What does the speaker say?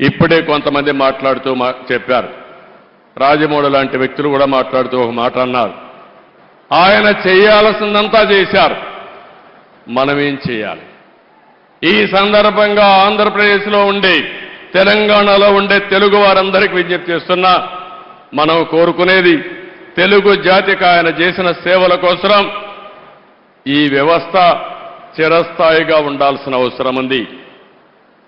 ఇప్పుడే కొంతమంది మాట్లాడుతూ మా చెప్పారు. రాజమౌళి లాంటి వ్యక్తులు కూడా మాట్లాడుతూ ఒక మాట అన్నారు. ఆయన చేయాల్సిందంతా చేశారు. మనమేం చేయాలి? ఈ సందర్భంగా ఆంధ్రప్రదేశ్లో ఉండే తెలంగాణలో ఉండే తెలుగు వారందరికీ విజ్ఞప్తి చేస్తున్నా మనం కోరుకునేది తెలుగు జాతికి ఆయన చేసిన సేవల కోసం ఈ వ్యవస్థ చిరస్థాయిగా ఉండాల్సిన అవసరం ఉంది.